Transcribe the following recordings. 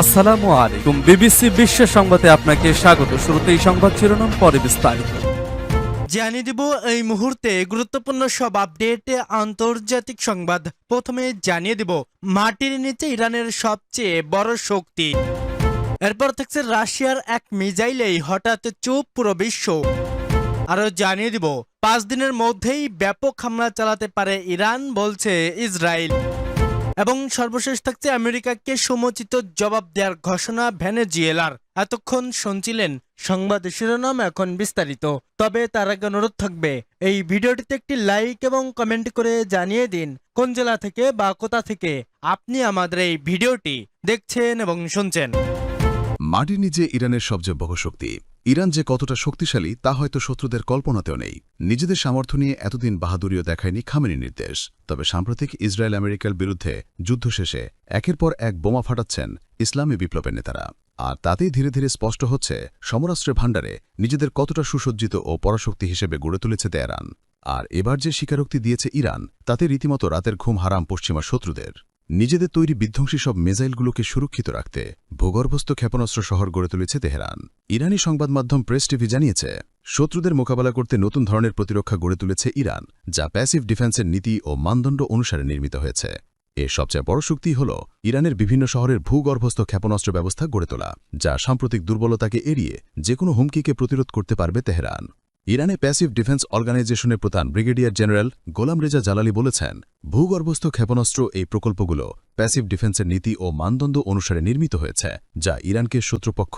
আসসালামু আলাইকুম। বিবিসি বিশ্ব সংবাদে আপনাকে স্বাগত। শুরুতেই সংবাদ শিরোনাম, পরে বিস্তারিত। জানিয়ে দিব এই মুহূর্তে গুরুত্বপূর্ণ সব আপডেট, আন্তর্জাতিক সংবাদ। প্রথমে জানিয়ে দিব, মাটির নিচে ইরানের সবচেয়ে বড় শক্তি। এরপর থাকছে রাশিয়ার এক মিজাইলেই হঠাৎ চুপ পুরো বিশ্ব। আরও জানিয়ে দিব, পাঁচ দিনের মধ্যেই ব্যাপক হামলা চালাতে পারে ইরান, বলছে ইসরায়েল। এবং সর্বশেষ থাকছে আমেরিকাকে সমুচিত জবাব দেওয়ার ঘোষণা ভেনেজুয়েলার। এতক্ষণ শুনছিলেন সংবাদ শিরোনাম এখন বিস্তারিত। তবে তার আগে অনুরোধ থাকবে, এই ভিডিওটিতে একটি লাইক এবং কমেন্ট করে জানিয়ে দিন, কোন জেলা থেকে বা কোথা থেকে আপনি আমাদের এই ভিডিওটি দেখছেন এবং শুনছেন। মাটির নিচে ইরানের সবচেয়ে বড় শক্তি ইরান যে কতটা শক্তিশালী, তা হয়তো শত্রুদের কল্পনাতেও নেই। নিজেদের সামর্থ্য নিয়ে এতদিন বাহাদুরিও দেখায়নি খামেনি নির্দেশ। তবে সাম্প্রতিক ইসরায়েল আমেরিকার বিরুদ্ধে যুদ্ধ শেষে একের পর এক বোমা ফাটাচ্ছেন ইসলামী বিপ্লবের নেতারা। আর তাতেই ধীরে ধীরে স্পষ্ট হচ্ছে সমরাষ্ট্রের ভাণ্ডারে নিজেদের কতটা সুসজ্জিত ও পরাশক্তি হিসেবে গড়ে তুলেছে তেহরান। আর এবার যে স্বীকারোক্তি দিয়েছে ইরান, তাতে রীতিমতো রাতের ঘুম হারাম পশ্চিমা শত্রুদের। নিজেদের তৈরি বিধ্বংসী সব মিসাইলগুলোকে সুরক্ষিত রাখতে ভূগর্ভস্থ ক্ষেপণাস্ত্র শহর গড়ে তুলেছে তেহরান। ইরানি সংবাদ মাধ্যম প্রেস টিভি জানিয়েছে, শত্রুদের মোকাবেলা করতে নতুন ধরনের প্রতিরক্ষা গড়ে তুলেছে ইরান, যা প্যাসিভ ডিফেন্সের নীতি ও মানদণ্ড অনুসারে নির্মিত হয়েছে। এর সবচেয়ে বড় শক্তি হল ইরানের বিভিন্ন শহরের ভূগর্ভস্থ ক্ষেপণাস্ত্র ব্যবস্থা গড়ে তোলা, যা সাম্প্রতিক দুর্বলতাকে এড়িয়ে যে কোনো হুমকিকে প্রতিরোধ করতে পারবে তেহরান। ইরানে প্যাসিভ ডিফেন্স অর্গানাইজেশনের প্রধান ব্রিগেডিয়ার জেনারেল গোলাম রেজা জালালি বলেছেন ভূগর্ভস্থ ক্ষেপণাস্ত্র এই প্রকল্পগুলো প্যাসিভ ডিফেন্সের নীতি ও মানদণ্ড অনুসারে নির্মিত হয়েছে, যা ইরানকে শত্রুপক্ষ,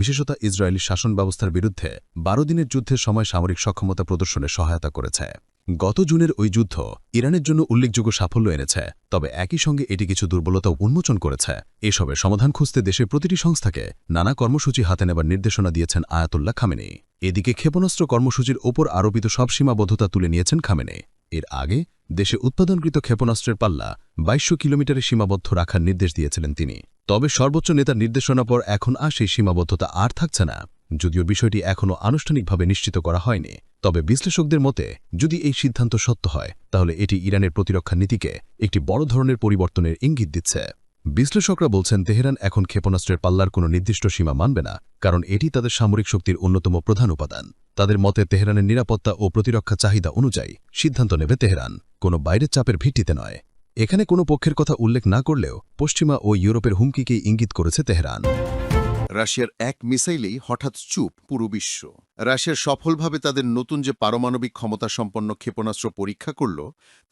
বিশেষত ইসরায়েলি শাসন ব্যবস্থার বিরুদ্ধে বারো দিনের যুদ্ধের সময় সামরিক সক্ষমতা প্রদর্শনে সহায়তা করেছে। গত জুনের ওই যুদ্ধ ইরানের জন্য উল্লেখযোগ্য সাফল্য এনেছে, তবে একই সঙ্গে এটি কিছু দুর্বলতা উন্মোচন করেছে। এসবের সমাধান খুঁজতে দেশের প্রতিটি সংস্থাকে নানা কর্মসূচি হাতে নেবার নির্দেশনা দিয়েছেন আয়াতুল্লাহ খামেনি। এদিকে ক্ষেপণাস্ত্র কর্মসূচির ওপর আরোপিত সব সীমাবদ্ধতা তুলে নিয়েছেন খামেনে। এর আগে দেশে উৎপাদনকৃত ক্ষেপণাস্ত্রের পাল্লা বাইশশো কিলোমিটারে সীমাবদ্ধ রাখার নির্দেশ দিয়েছিলেন তিনি। তবে সর্বোচ্চ নেতার নির্দেশনা পর এখন আর সেই সীমাবদ্ধতা আর থাকছে না। যদিও বিষয়টি এখনও আনুষ্ঠানিকভাবে নিশ্চিত করা হয়নি, তবে বিশ্লেষকদের মতে যদি এই সিদ্ধান্ত সত্য হয়, তাহলে এটি ইরানের প্রতিরক্ষা নীতিকে একটি বড় ধরনের পরিবর্তনের ইঙ্গিত দিচ্ছে। বিশ্লেষকরা বলছেন, তেহরান এখন ক্ষেপণাস্ত্রের পাল্লার কোনো নির্দিষ্ট সীমা মানবে না, কারণ এটি তাদের সামরিক শক্তির অন্যতম প্রধান উপাদান। তাদের মতে তেহরানের নিরাপত্তা ও প্রতিরক্ষা চাহিদা অনুযায়ী সিদ্ধান্ত নেবে তেহরান। কোনো বাইরের চাপের ভিত্তিতে নয়। এখানে কোনো পক্ষের কথা উল্লেখ না করলেও পশ্চিমা ও ইউরোপের হুমকিকেই ইঙ্গিত করেছে তেহরান। রাশিয়ার এক মিসাইলেই হঠাৎ চুপ পুরো বিশ্ব। রাশিয়ার সফলভাবে তাদের নতুন যে পারমাণবিক ক্ষমতা সম্পন্ন ক্ষেপণাস্ত্র পরীক্ষা করল,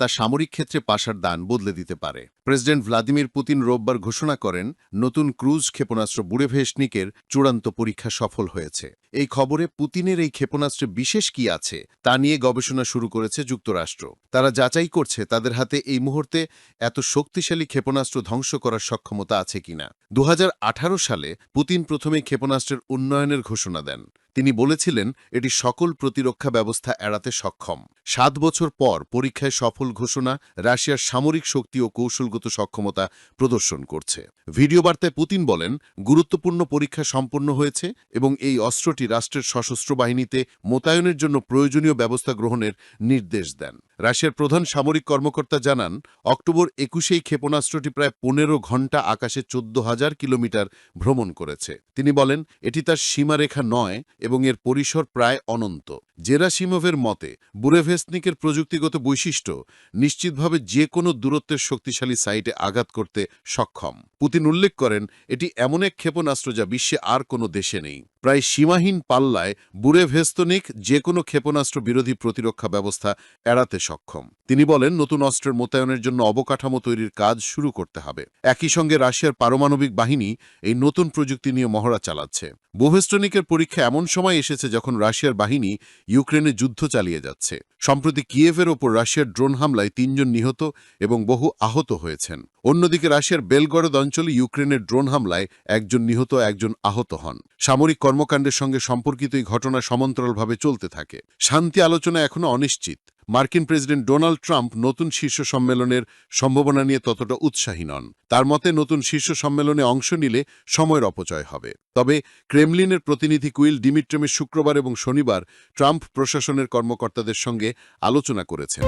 তা সামরিক ক্ষেত্রে পাশার দান বদলে দিতে পারে। প্রেসিডেন্ট ভ্লাদিমির পুতিন রোববার ঘোষণা করেন, নতুন ক্রুজ ক্ষেপণাস্ত্র বুড়েভেশনিকের চূড়ান্ত পরীক্ষা সফল হয়েছে। এই খবরে পুতিনের এই ক্ষেপণাস্ত্রে বিশেষ কি আছে, তা নিয়ে গবেষণা শুরু করেছে যুক্তরাষ্ট্র। তারা যাচাই করছে তাদের হাতে এই মুহূর্তে এত শক্তিশালী ক্ষেপণাস্ত্র ধ্বংস করার সক্ষমতা আছে কিনা। দু হাজার আঠারো সালে পুতিন প্রথমে ক্ষেপণাস্ত্রের উন্নয়নের ঘোষণা দেন। তিনি বলেছিলেন, এটি সকল প্রতিরক্ষা ব্যবস্থা এড়াতে সক্ষম। সাত বছর পর পরীক্ষায় সফল ঘোষণা রাশিয়ার সামরিক শক্তি ও কৌশলগত সক্ষমতা প্রদর্শন করছে। ভিডিও বার্তায় পুতিন বলেন, গুরুত্বপূর্ণ পরীক্ষা সম্পন্ন হয়েছে এবং এই অস্ত্রটি রাষ্ট্রের সশস্ত্র বাহিনীতে মোতায়নের জন্য প্রয়োজনীয় ব্যবস্থা গ্রহণের নির্দেশ দেন। রাশিয়ার প্রধান সামরিক কর্মকর্তা জানান, অক্টোবর একুশেই ক্ষেপণাস্ত্রটি প্রায় পনেরো ঘণ্টা আকাশে চোদ্দ হাজার কিলোমিটার ভ্রমণ করেছে। তিনি বলেন, এটি তার সীমারেখা নয় এবং এর পরিসর প্রায় অনন্ত। জেরাসিমোভের মতে বুরেভেসনিকের প্রযুক্তিগত বৈশিষ্ট্য নিশ্চিতভাবে যে কোনো দূরত্বের শক্তিশালী সাইটে আঘাত করতে সক্ষম। পুতিন উল্লেখ করেন, এটি এমন এক ক্ষেপণাস্ত্র যা বিশ্বে আর কোনো দেশে নেই। প্রায় সীমাহীন পাল্লায় বুরেভেস্তনিক যে কোনো ক্ষেপণাস্ত্র বিরোধী প্রতিরক্ষা ব্যবস্থা এড়াতে সক্ষম। তিনি বলেন, নতুন অস্ত্রের মোতায়েনের জন্য অবকাঠামো তৈরির কাজ শুরু করতে হবে। একই সঙ্গে রাশিয়ার পারমাণবিক বাহিনী এই নতুন প্রযুক্তি নিয়ে মহড়া চালাচ্ছে। বুভেস্টনিকের পরীক্ষা এমন সময় এসেছে যখন রাশিয়ার বাহিনী ইউক্রেনে যুদ্ধ চালিয়ে যাচ্ছে। সম্প্রতি কিয়েভের ওপর রাশিয়ার ড্রোন হামলায় তিনজন নিহত এবং বহু আহত হয়েছেন। অন্যদিকে রাশিয়ার বেলগরদ অঞ্চলে ইউক্রেনের ড্রোন হামলায় একজন নিহত, একজন আহত হন। সামরিক কর্মকাণ্ডের সঙ্গে সম্পর্কিত এই ঘটনা সমান্তরালভাবে চলতে থাকে। শান্তি আলোচনা এখনও অনিশ্চিত। মার্কিন প্রেসিডেন্ট ডোনাল্ড ট্রাম্প নতুন শীর্ষ সম্মেলনের সম্ভাবনা নিয়ে ততটা উৎসাহী নন। তার মতে, নতুন শীর্ষ সম্মেলনে অংশ নিলে সময়ের অপচয় হবে। তবে ক্রেমলিনের প্রতিনিধি কুইল ডিমিট্রমে শুক্রবার এবং শনিবার ট্রাম্প প্রশাসনের কর্মকর্তাদের সঙ্গে আলোচনা করেছেন।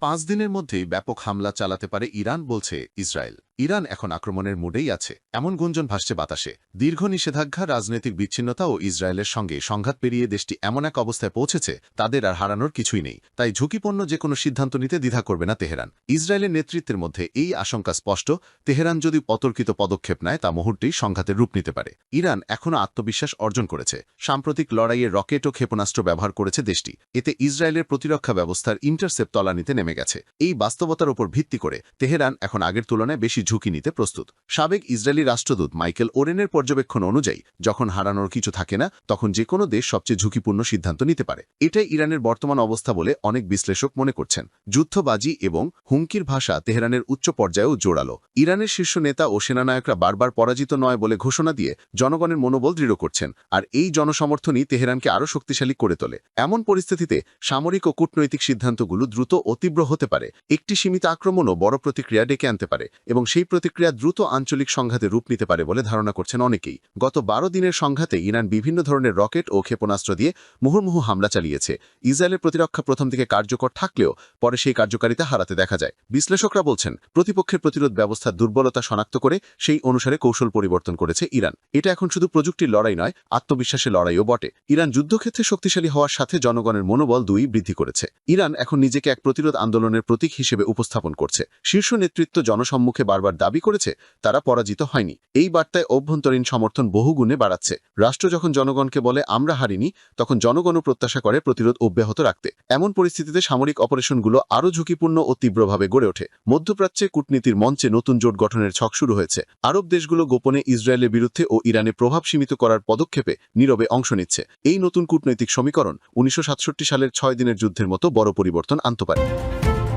পাঁচ দিনের মধ্যেই ব্যাপক হামলা চালাতে পারে ইরান বলছে ইসরায়েল। ইরান এখন আক্রমণের মুডেই আছে। এমন গুঞ্জন ভাসছে বাতাসে। দীর্ঘ নিষেধাজ্ঞা, রাজনৈতিক বিচ্ছিন্নতা ও ইসরায়েলের সঙ্গে সংঘাত পেরিয়ে দেশটি এমন এক অবস্থায় পৌঁছেছে, তাদের আর হারানোর কিছুই নেই। তাই ঝুঁকিপূর্ণ যে কোনো সিদ্ধান্ত নিতে দ্বিধা করবে না তেহরান। ইসরায়েলের নেতৃত্বের মধ্যে এই আশঙ্কা স্পষ্ট। তেহরান যদি অতর্কিত পদক্ষেপ নেয়, তা মুহূর্তেই সংঘাতের রূপ নিতে পারে। ইরান এখনও আত্মবিশ্বাস অর্জন করেছে। সাম্প্রতিক লড়াইয়ে রকেট ও ক্ষেপণাস্ত্র ব্যবহার করেছে দেশটি। এতে ইসরায়েলের প্রতিরক্ষা ব্যবস্থার ইন্টারসেপ্ট তলানিতে নেমে গেছে। এই বাস্তবতার উপর ভিত্তি করে তেহরান এখন আগের তুলনায় বেশি ঝুঁকি নিতে প্রস্তুত। সাবেক ইসরায়েলি রাষ্ট্রদূত মাইকেল ওরেনের পর্যবেক্ষণ অনুযায়ী, যখন হারানোর কিছু থাকে না, তখন যে কোনো দেশ সবচেয়ে ঝুঁকিপূর্ণ সিদ্ধান্ত নিতে পারে। এটাই ইরানের বর্তমান অবস্থা বলে অনেক বিশ্লেষক মনে করছেন। যুদ্ধবাজি এবং হুমকির ভাষা তেহরানের উচ্চ পর্যায়েও জোরালো। ইরানের শীর্ষ নেতা ও সেনানায়করা বারবার পরাজিত নয় বলে ঘোষণা দিয়ে জনগণের মনোবল দৃঢ় করছেন, আর এই জনসমর্থনই তেহরানকে আরও শক্তিশালী করে তোলে। এমন পরিস্থিতিতে সামরিক ও কূটনৈতিক সিদ্ধান্তগুলো দ্রুত ও তীব্র হতে পারে। একটি সীমিত আক্রমণও বড় প্রতিক্রিয়া ডেকে আনতে পারে এবং সেই প্রতিক্রিয়া দ্রুত আঞ্চলিক সংঘাতে রূপ নিতে পারে বলে ধারণা করছেন অনেকেই। গত বারো দিনের সংঘাতে ইরান বিভিন্ন ধরনের রকেট ও ক্ষেপণাস্ত্র দিয়ে মুহুর্মুহু হামলা চালিয়েছে। ইসরায়েলের প্রতিরক্ষা প্রথম দিকে কার্যকর থাকলেও পরে সেই কার্যকারিতা হারাতে দেখা যায়। বিশ্লেষকরা বলছেন, প্রতিপক্ষের প্রতিরোধ ব্যবস্থার দুর্বলতা শনাক্ত করে সেই অনুসারে কৌশল পরিবর্তন করেছে ইরান। এটা এখন শুধু প্রযুক্তির লড়াই নয়, আত্মবিশ্বাসের লড়াইও বটে। ইরান যুদ্ধক্ষেত্রে শক্তিশালী হওয়ার সাথে জনগণের মনোবল দুই বৃদ্ধি করেছে। ইরান এখন নিজেকে এক প্রতিরোধ আন্দোলনের প্রতীক হিসেবে উপস্থাপন করছে। শীর্ষ নেতৃত্ব জনসম্মুখে বারবার দাবি করেছে, তারা পরাজিত হয়নি। এই বার্তায় অভ্যন্তরীণ সমর্থন বহুগুণে বাড়াচ্ছে। রাষ্ট্র যখন জনগণকে বলে, আমরা হারিনি, তখন জনগণও প্রত্যাশা করে প্রতিরোধ অব্যাহত রাখতে। এমন পরিস্থিতিতে সামরিক অপারেশনগুলো আরও ঝুঁকিপূর্ণ ও তীব্রভাবে গড়ে ওঠে। মধ্যপ্রাচ্যে কূটনীতির মঞ্চে নতুন জোট গঠনের ছক শুরু হয়েছে। আরব দেশগুলো গোপনে ইসরায়েলের বিরুদ্ধে ও ইরানে প্রভাব সীমিত করার পদক্ষেপে নীরবে অংশ নিচ্ছে। এই নতুন কূটনৈতিক সমীকরণ উনিশশো সাতষট্টি সালের ছয় দিনের যুদ্ধের মতো বড় পরিবর্তন আনতে পারে।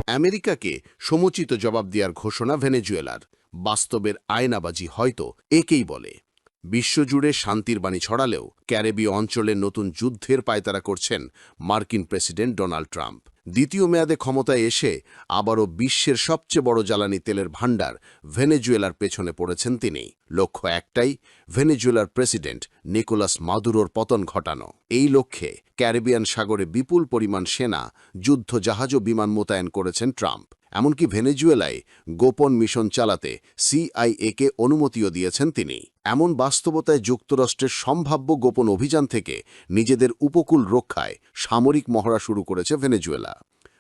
আমেরিকাকে সমুচিত জবাব দেওয়ার ঘোষণা ভেনেজুয়েলার। বাস্তবের আয়নাবাজি হয়তো একেই বলে। বিশ্বজুড়ে শান্তির বাণী ছড়ালেও ক্যারেবীয় অঞ্চলে নতুন যুদ্ধের পায়তারা করছেন মার্কিন প্রেসিডেন্ট ডোনাল্ড ট্রাম্প। দ্বিতীয় মেয়াদে ক্ষমতায় এসে আবারও বিশ্বের সবচেয়ে বড় জ্বালানি তেলের ভাণ্ডার ভেনেজুয়েলার পেছনে পড়েছেন তিনি। লক্ষ্য একটাই, ভেনেজুয়েলার প্রেসিডেন্ট নিকোলাস মাদুরোর পতন ঘটানো। এই লক্ষ্যে ক্যারিবিয়ান সাগরে বিপুল পরিমাণ সেনা যুদ্ধ জাহাজ ও বিমান মোতায়েন করেছেন ট্রাম্প। এমনকি ভেনেজুয়েলায় গোপন মিশন চালাতে সিআইএকে অনুমতিও দিয়েছেন তিনি। এমন বাস্তবতায় যুক্তরাষ্ট্রের সম্ভাব্য গোপন অভিযান থেকে নিজেদের উপকূল রক্ষায় সামরিক মহড়া শুরু করেছে ভেনেজুয়েলা।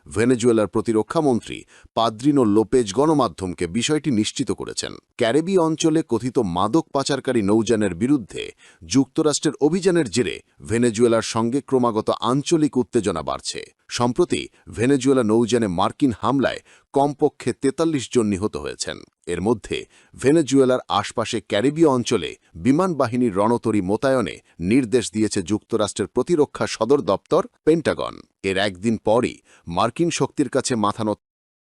ভেনেজুয়েলার প্রতিরক্ষামন্ত্রী পাদ্রিনো লোপেজ গণমাধ্যমকে বিষয়টি নিশ্চিত করেছেন। ক্যারেবি অঞ্চলে কথিত মাদক পাচারকারী নৌযানের বিরুদ্ধে যুক্তরাষ্ট্রের অভিযানের জেরে ভেনেজুয়েলার সঙ্গে ক্রমাগত আঞ্চলিক উত্তেজনা বাড়ছে। সম্প্রতি ভেনেজুয়েলা নৌযানে মার্কিন হামলায় কমপক্ষে তেতাল্লিশ জন নিহত হয়েছেন। এর মধ্যে ভেনেজুয়েলার আশপাশে ক্যারিবীয় অঞ্চলে বিমান বাহিনীর রণতরী মোতায়নে নির্দেশ দিয়েছে যুক্তরাষ্ট্রের প্রতিরক্ষা সদর দপ্তর পেন্টাগন। এর একদিন পরই মার্কিন শক্তির কাছে মাথা নত